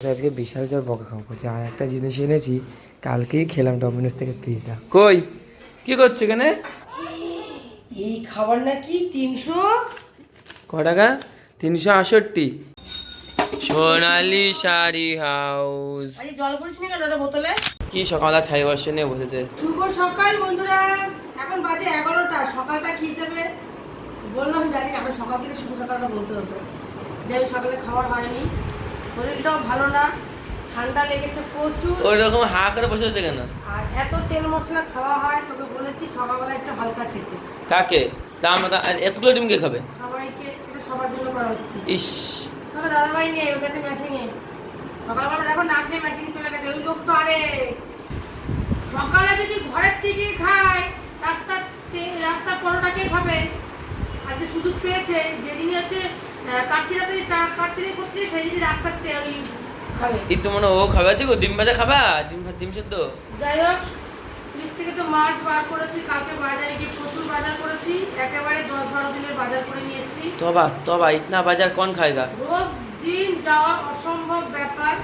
আজকে বিশাল জোর বকা খাব। বলছে আর একটা জিনিস এনেছি কালকেই খেলাম ডমিনোস থেকে পিৎজা কই? কি করছ এখানে? এই খাবার নাকি তিনশো? ক টাকা? তিনশো আষট্টি। সোনালি শাড়ি হাউস। আরে জল পড়িস নি কেন ওটা বোতলে? কি সকালবেলা ছাই বর্ষ নিয়ে বসেছে? শুভ সকাল বন্ধুরা। এখন বাজে এগারোটা সকালটা কি হিসেবে? বললাম জানি না, সকাল থেকে শুভ সকালটা বলতে হতো। যাই সকালে খাবার হয়নি। শরীরটাও ভালো না ঠান্ডা লেগেছে প্রচুর। ওই রকম হা করে বসে আছে কেন? আর এত তেল মশলা খাওয়া হয় তোকে বলেছি সকালবেলা একটু হালকা খেতে। কাকে? তা আমরা এতগুলো ডিম কে খাবে? সবাইকে এটা সবার জন্য করা হচ্ছে। ইস। তোকে দাদাভাই নেই ওর কাছে মেশিনে সকালবেলা দেখো না খেয়ে মেশিনে চলে গেছে ওই লোক তো আরে। সকালে যদি ঘরের থেকে খায় রাস্তার রাস্তার পরোটাকে খাবে? আজকে সুযোগ পেয়েছে যেদিনই হচ্ছে আহ, কাচ্চিরাতে চা কাচ্চিরি করছে সেদিনই রাস্তার তে- ওই খাবে। এই তো মনে হয় ও খাবে আছে গো ডিম ভাজা খাবা? ডিম ডিম সেদ্ধ? যাই হোক ফ্রিজ থেকে তো মাছ বার করেছি কালকে বাজারে গিয়ে প্রচুর বাজার করেছি একেবারে দশ বারো দিনের বাজার করে নিয়ে এসেছি। তবা তবা ইতনা বাজার কোন খায়গা? রোজ দিন যাওয়া অসম্ভব ব্যাপার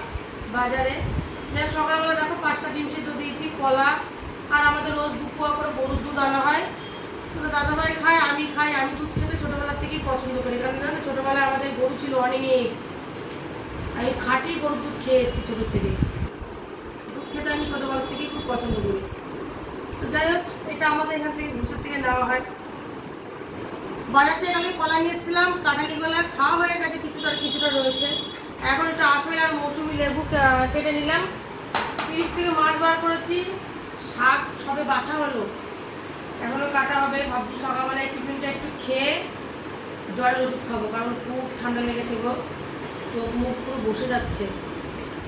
বাজারে। যে সকালবেলা দেখো পাঁচটা ডিম সিদ্ধ দিয়েছি কলা আর আমাদের রোজ দু পোয়া করে গরুর দুধ আনা হয়। তো দাদাভাই খায় আমি খাই আমি দুধ খেতে ছোটোবেলা থেকেই পছন্দ করি কারণ গরু ছিল অনেক। আমি খাঁটি গরুর দুধ খেয়ে এসেছি ছোটোর থেকে। দুধ খেতে আমি ছোটোবেলা থেকেই খুব পছন্দ করি। তো যাই হোক, এটা আমাদের এখান থেকে ঘুষের থেকে নেওয়া হয়। বাজার থেকে আগে কলা নিয়ে এসেছিলাম, কাঁঠালি কলা খাওয়া হয়ে গেছে, কিছুটা কিছুটা রয়েছে। এখন একটু আপেল আর মৌসুমি লেবু কেটে নিলাম। ফ্রিজ থেকে মাছ বার করেছি। শাক সবে বাছা হলো। এখনও কাটা হবে। ভাবছি সকালবেলায় টিফিনটা একটু খেয়ে জ্বরের ওষুধ খাব, কারণ খুব ঠান্ডা লেগেছে গো। চোখ মুখ পুরো বসে যাচ্ছে।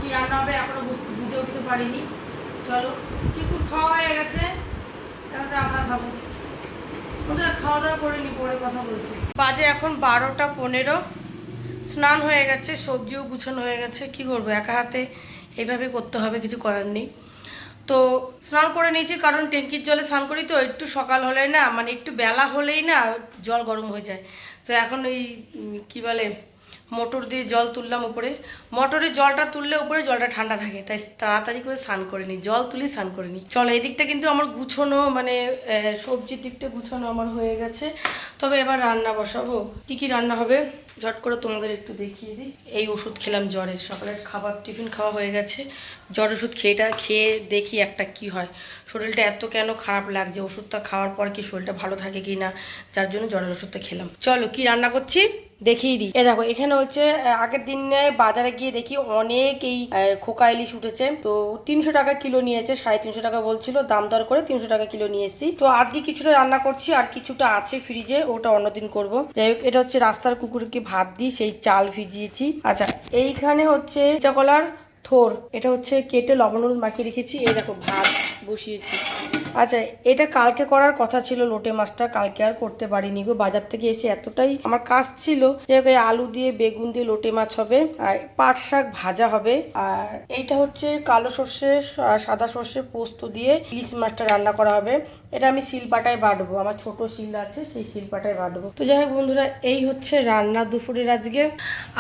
কি রান্না হবে এখনও বুঝ- উঠতে পারিনি। চলো, চিকুর খাওয়া হয়ে গেছে। এখন তো আমরা খাব। ওদের খাওয়া দাওয়া করে নি, পরে কথা বলছি। বাজে এখন বারোটা পনেরো। স্নান হয়ে গেছে, সবজিও গুছানো হয়ে গেছে। কি করব, একা হাতে এইভাবে করতে হবে, কিছু করার নেই। তো স্নান করে নিয়েছি, কারণ ট্যাঙ্কির জলে স্নান করি তো, একটু সকাল হলেই না মানে একটু বেলা হলেই না, জল গরম হয়ে যায়। তো এখন ওই কী বলে মোটর দিয়ে জল তুললাম উপরে। মোটরের জলটা তুললে উপরে জলটা ঠান্ডা থাকে, তাই তাড়াতাড়ি করে স্নান করে নিই জল তুলি স্নান করে নিই চলো এই দিকটা কিন্তু আমার গুছোনো মানে সবজির দিকটা গুছানো আমার হয়ে গেছে। তবে এবার রান্না বসাবো। কি কি রান্না হবে? ঝট করে তোমাদের একটু দেখিয়ে দিই। এই ওষুধ খেলাম জ্বরের, সকালের খাবার, টিফিন খাওয়া হয়ে গেছে। জ্বর ওষুধ খেয়েটা, খেয়ে দেখি একটা কি হয়। শরীরটা এত কেন খারাপ লাগছে? ওষুধটা খাওয়ার পর কি শরীরটা ভালো থাকে কি না? যার জন্য জ্বরের ওষুধটা খেলাম। চলো, কি রান্না করছি? দেখিয়ে দিই। এ দেখো, এখানে হচ্ছে আগের দিনে বাজারে গিয়ে দেখি অনেক এই খোকা ইলিশ উঠেছে। তো তিনশো টাকা কিলো নিয়েছে, সাড়ে তিনশো টাকা বলছিল, দাম দর করে তিনশো টাকা কিলো নিয়ে এসেছি। তো আজকে কিছুটা রান্না করছি, আর কিছুটা আছে ফ্রিজে ওটা অন্যদিন করব। যাই হোক, এটা হচ্ছে রাস্তার কুকুরকে ভাত দিই, সেই চাল ভিজিয়েছি। আচ্ছা এইখানে হচ্ছে, চাকলার থোর, এটা হচ্ছে কেটে লবণ হলুদ মাখিয়ে রেখেছি। এই দেখো, ভাত বসিয়েছি। আচ্ছা এটা কালকে করার কথা ছিল লোটে মাছটা, কালকে আর করতে পারিনি গো। বাজার থেকে এসে এতটাই আমার কাজ ছিল। যে আলু দিয়ে, বেগুন দিয়ে লোটে মাছ হবে, আর পাট শাক ভাজা হবে। আর এইটা হচ্ছে কালো সর্ষে সাদা সর্ষে পোস্ত দিয়ে ইলিশ মাছটা রান্না করা হবে। এটা আমি শিলপাটায় বাটবো, আমার ছোট শিল আছে, সেই শিলপাটায় বাটবো। তো যাই হোক, বন্ধুরা, এই হচ্ছে রান্না দুপুরের আজকে।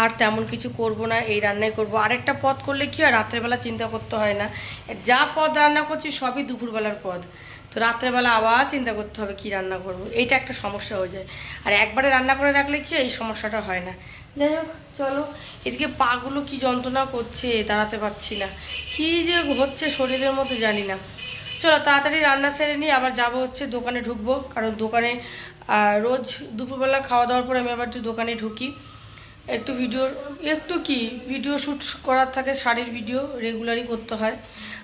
আর তেমন কিছু করব না, এই রান্নাই করব। আরেকটা পথ করলে কি হয়? রাত্রেবেলা চিন্তা করতে হয় না। যা পদ রান্না করছি সবই দুপুরবেলার পদ। তো রাত্রেবেলা আবার চিন্তা করতে হবে কি রান্না করব? এইটা একটা সমস্যা হয়ে যায়। আর একবারে রান্না করে রাখলে কি এই সমস্যাটা হয় না। যাই হোক, চলো। এদিকে পাগুলো কি যন্ত্রণা করছে দাঁড়াতে পারছি না। কি যে হচ্ছে শরীরের মধ্যে জানি না। চলো, তাড়াতাড়ি রান্না সেরে নিয়ে আবার যাব হচ্ছে দোকানে ঢুকবো। কারণ দোকানে রোজ দুপুরবেলা খাওয়া দাওয়ার পরে আমি আবার একটু দোকানে ঢুকি। একটু ভিডিও একটু কি ভিডিও শ্যুট করার থাকে শাড়ির ভিডিও রেগুলারই করতে হয়।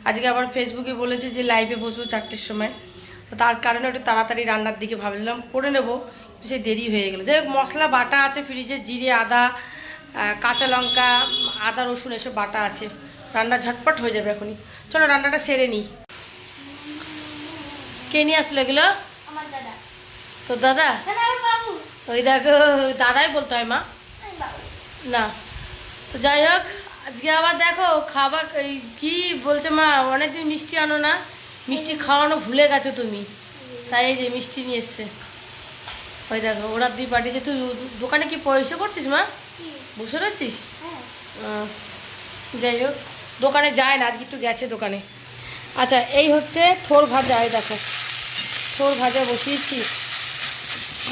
আজকে আবার ফেসবুকে বলেছে যে লাইভে বসবো চারটের সময়। তো তার কারণে একটু তাড়াতাড়ি রান্নার দিকে ভাবলাম করে নেব। সে দেরি হয়ে গেলো। যাই হোক মশলা বাটা আছে ফ্রিজে জিরে আদা কাঁচা লঙ্কা আদা রসুন এসব বাটা আছে। রান্না ঝটপট হয়ে যাবে এখনই। চলো রান্নাটা সেরে নিই। কে নিয়ে আসলো এগুলো? আমার দাদা। ওই দেখো দাদাই বলতে হয় মা। না। তো যাই হোক, আজকে আবার দেখো খাবার কি বলছে মা, অনেকদিন মিষ্টি আনো না, মিষ্টি খাওয়ানো ভুলে গেছো তুমি। তাই এই যে মিষ্টি নিয়ে এসছে। ওই দেখো, ওরা দিয়ে পাঠিয়েছে। তুই দোকানে কি পয়সা করছিস মা? বসে রয়েছিস? যাই হোক, দোকানে যায় না, আজকে একটু গেছে দোকানে। আচ্ছা এই হচ্ছে থোর ভাজা, এই দেখো। থোর ভাজা বসিয়েছি।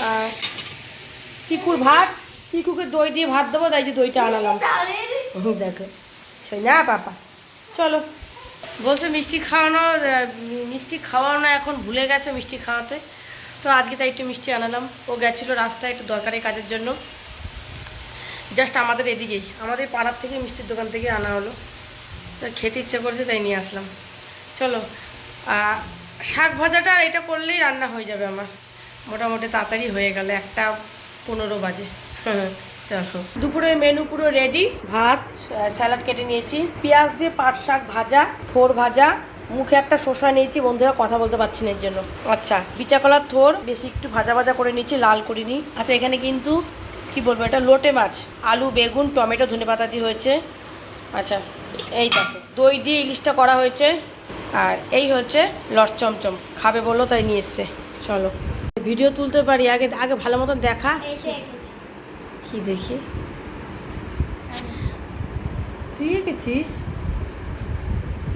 আর চিকুর ভাত চিকুকে দই দিয়ে ভাত দেবো তাই যে দইটা আনালাম। হুম, দেখো। সেই না পাপা? চলো। বলছে মিষ্টি খাওয়ানো মিষ্টি খাওয়ানো এখন ভুলে গেছে মিষ্টি খাওয়াতে। তো আজকে তাই একটু মিষ্টি আনালাম। ও গেছিল রাস্তায় একটু দরকারি কাজের জন্য। জাস্ট আমাদের এদিকেই। আমাদের পাড়ার থেকে মিষ্টির দোকান থেকে আনা হলো। তো খেতে ইচ্ছে করছে তাই নিয়ে আসলাম। চলো। আর শাক ভাজাটা আর এটা করলেই রান্না হয়ে যাবে আমার। মোটামুটি তাড়াতাড়ি হয়ে গেল একটা পনেরো বাজে। চলো দুপুরের মেনু পুরো রেডি ভাত স্যালাড কেটে নিয়েছি। পেঁয়াজ দিয়ে পাট শাক ভাজা থোর ভাজা। মুখে একটা শসা নিয়েছি বন্ধুরা কথা বলতে পারছি না এর জন্য। আচ্ছা। বিচা কলার থোর বেশি একটু ভাজা ভাজা করে নিয়েছি লাল করিনি। আচ্ছা এখানে কিন্তু কি বলব এটা লোটে মাছ। আলু বেগুন টমেটো ধনে পাতা দিয়ে হয়েছে। আচ্ছা এই দেখো দই দিয়ে ইলিশটা করা হয়েছে। আর এই হচ্ছে লট চমচম। খাবে বলল তাই নিয়ে এসছে। চলো। ভিডিও তুলতে পারি আগে আগে ভালো মতন দেখা। কি দেখি? তুই এঁকেছিস?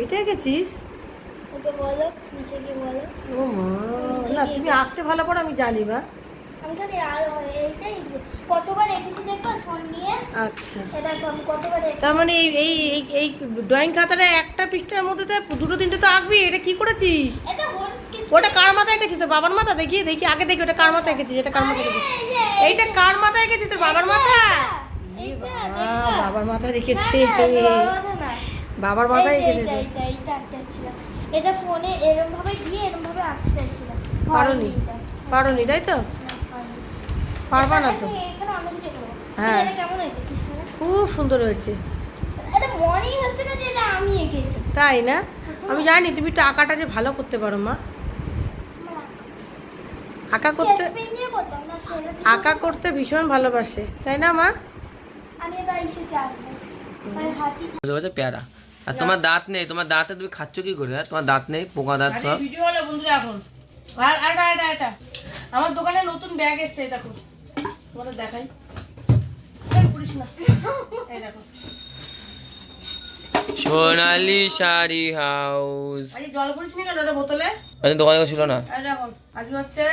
এটা এঁকেছিস? ওকে বলো নিচে গিয়ে বলো। ও মা না তুমি আঁকতে ভালো পড়ো আমি জানি বা। আমি খালি আর এইটাই কতবার এঁকেছি দেখবার ফোন নিয়ে? আচ্ছা। এ আমি কতবার তার মানে এই এই এই- এই ড্রয়িং খাতাটা একটা পৃষ্ঠার মধ্যে তো দুটো তিনটে তো আঁকবি এটা কি করেছিস? এটা ওটা কার মাথায় এঁকেছিস তোর বাবার মাথা দেখি দেখি আগে দেখি ওটা কার মাথায় এঁকেছিস? এটা কার মাথায় এঁকেছিস? এইটা কার মাথায় এঁকেছিস তোর বাবার মাথা বাবার মাথায় রেখেছে বাবার মাথায় চাচ্ছিলাম। এটা ফোনে এরম ভাবে দিয়ে এরম ভাবে আঁকতে চাচ্ছিলাম পারোনি পারোনি তাই তো? পারবা না তো। হ্যাঁ। খুব সুন্দর হয়েছে। এটা মনেই হচ্ছে না যে এটা আমি এঁকেছি। তাই না? আমি জানি তুমি একটু আঁকাটা যে ভালো করতে পারো মা। আঁকা করতে আঁকা করতে ভীষণ ভালোবাসে তাই না মা? পেয়ারা। আর তোমার দাঁত নেই তোমার দাঁতে তুমি খাচ্ছ কি করে? তোমার দাঁত নেই পোকা দাঁত সব? ভিডিও হলো বন্ধুরা এখন। আর আর এটা এটা এটা আমার দোকানে নতুন ব্যাগ এসেছে দেখো। তোমাদের দেখাই। এই পুরিস না। এই দেখো। সোনালি শাড়ি হাউস। আরে জল পুরিস নি কেন ওটা বোতলে? দোকানে ছিল না। এই দেখো আজকে হচ্ছে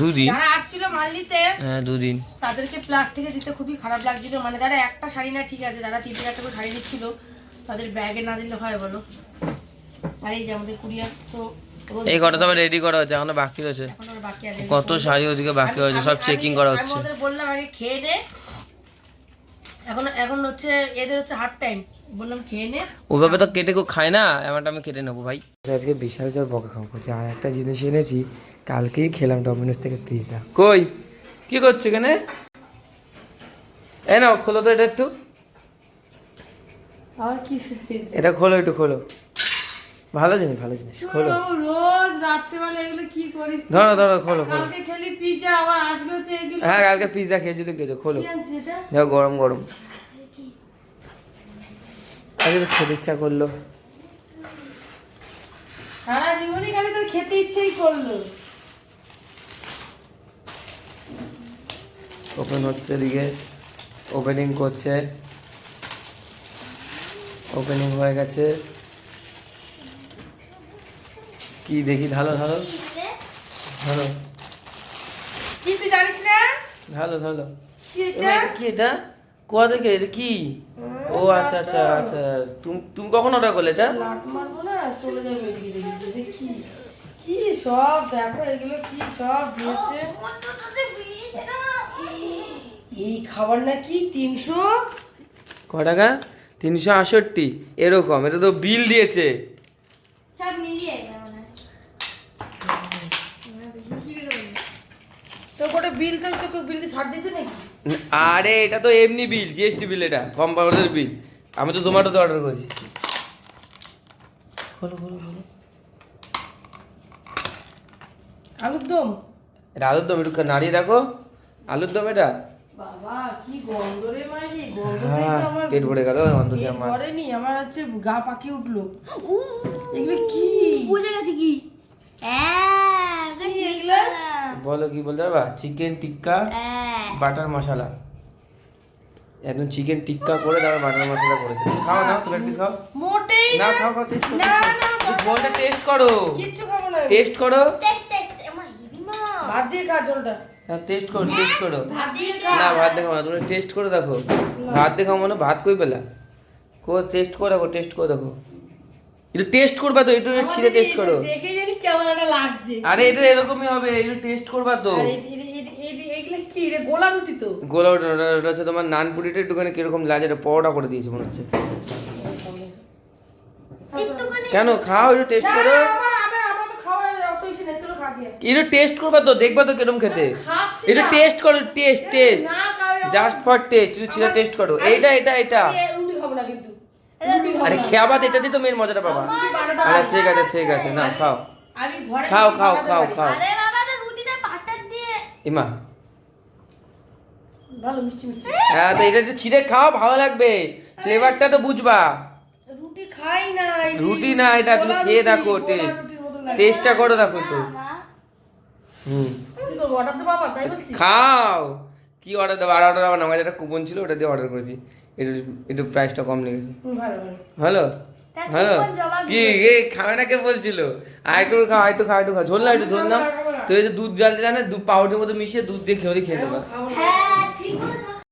দুদিন যারা আসছিল মাল নিতে হ্যাঁ দুদিন। তাদেরকে প্লাস্টিকে দিতে খুবই খারাপ লাগছিল। মানে যারা একটা শাড়ি না ঠিক আছে যারা তিন টাকা শাড়ি নিচ্ছিল তাদের ব্যাগে না দিলে হয় বলো? আর এই যে আমাদের কুরিয়ার তো এই কটা সব রেডি করা হচ্ছে এখনও বাকি রয়েছে। কত শাড়ি ওদিকে বাকি হয়েছে সব চেকিং করা হচ্ছে। বললাম আগে খেয়ে নে। এখন এখন হচ্ছে এদের হচ্ছে হার্ড টাইম বললাম খেয়ে নে। ওভাবে তো কেটে কেউ খায় না এমনটা আমি কেটে নেব ভাই। আজকে বিশাল জোর বকা খাব। করছে আর একটা জিনিস এনেছি কালকেই খেলাম ডমিনোস থেকে পিৎজা কই? কি করছ এখানে? এ নাও খোলো তো এটা একটু। আর কি এটা খোলো একটু খোলো। ভালো জিনিস ভালো জিনিস খোলো। রোজ রাত্রেবেলা এগুলো কি করিস ধরো ধরো খোলো খোলো। কালকে খেলি পিজা আবার আজকে হচ্ছে এগুলো। হ্যাঁ কালকে পিৎজা খেয়েছি তো খেয়েছো খোলো। দেখো গরম গরম। আজকে খেতে ইচ্ছা করল। সারা জীবনই খালি তোর খেতে ইচ্ছেই করল। ওপেন হচ্ছে এদিকে। ওপেনিং করছে। ওপেনিং হয়ে গেছে। কি দেখি? ঢালো ঢালো ঢালো কি তুই জানিস না? ঢালো ঢালো কি এটা? এটা কি এটা? কোয়া থেকে? এটা কি? ও আচ্ছা আচ্ছা আচ্ছা। তুমি তুমি কখন অর্ডার করলে এটা? লাট মারবো না চলে যাবে এদিকে কি সব দেখো এগুলো কি সব দিয়েছে? এই খাবার নাকি তিনশো? ক টাকা? তিনশো আষট্টি। এরকম এটা তো বিল দিয়েছে। সব মিলিয়ে মনে হয় তো গোটা বিল তো তো বিল কি ছাড় দিয়েছে নাকি? আরে এটা তো এমনি বিল জিএসটি বিল এটা কোম্পানির বিল আমি তো জোম্যাটোতে অর্ডার করেছি। খোলো খোলো খোলো। আলুর দম? এটা আলুর দম একটু নাড়িয়ে রাখো। আলুর দম এটা? বাবা কি গন্ধ রে মাইরি গন্ধ হ্যাঁ আমার পেট ভরে গেল গন্ধ দিয়ে আমার। ভরেনি আমার হচ্ছে গা পাকি উঠল। এগুলো কি? বুঝে গেছি কি? হ্যাঁ কি এগুলো? বলো কি বলতে পারবা? চিকেন টিক্কা বাটার মশলা একদম চিকেন টিক্কা করে তারপর বাটার মশলা করেছে। তুমি খাও না তুমি পিস খাও। মোটেই না না। খাও খাও টেস্ট করো। না, না, ঝোলটা টেস্ট করো। কিচ্ছু খাব না। টেস্ট করো। টেস্ট টেস্ট আমার দিদিমা ভাত দিয়ে খা ঝোলটা হ্যাঁ টেস্ট করো টেস্ট করো। ভাত দিয়ে খা। না ভাত দেখাও না। তুমি টেস্ট করে দেখো। ভাত দেখাও মানে ভাত কই পেলা? কো টেস্ট করে দেখো টেস্ট করে দেখো। একটু টেস্ট করবা তো একটু ছিঁড়ে টেস্ট করো। দেখে জানি কেমন একটা লাগছে। আরে এটা এরকমই হবে একটু টেস্ট করবা তো। কি? রে গোলা রুটি তো। গোলা ওটা ওটা হচ্ছে তোমার নান পুরিটা একটুখানি কীরকম লাগে এটা পরোটা করে দিয়েছে মনে হচ্ছে। কেন? খাও একটু টেস্ট করো। একটু টেস্ট করবা তো দেখবা তো কীরকম খেতে। একটু টেস্ট করো test test just for test একটু ছিঁড়ে টেস্ট করো। এইটা এটা এটা। খাব না কিন্তু। রুটি আরে। খেয়াবা তো এটা দিয়ে তো মেন মজাটা পাবা। পারি। ঠিক আছে ঠিক আছে না খাও। খাও, খাও, খাও, খাও। আরে ইমা। ভালো মিষ্টি মিষ্টি। হ্যাঁ তো এটা ছিঁড়ে খাও ভালো লাগবে। ফ্লেভারটা তো বুঝবা। রুটি খাই না রুটি না, এটা তুমি খেয়ে দেখো। টেস্টটা করো দেখো হুম। তো বলছি। খাও। কি অর্ডার দেবো? আর অর্ডার আমার আমার একটা কুপন ছিল ওটা দিয়ে অর্ডার করেছি। একটু একটু প্রাইসটা কম লেগেছে ভালো ভালো। কি এ খাবে না কে বলছিল? আর একটু খাও একটু খাও একটু খাও ঝোল না একটু ঝোল না। তুই এই যে দুধ জ্বালতে দিলে না দুধ পাউডারের মতো মিশিয়ে দুধ দিয়ে খেয়ে খেয়ে দেবা।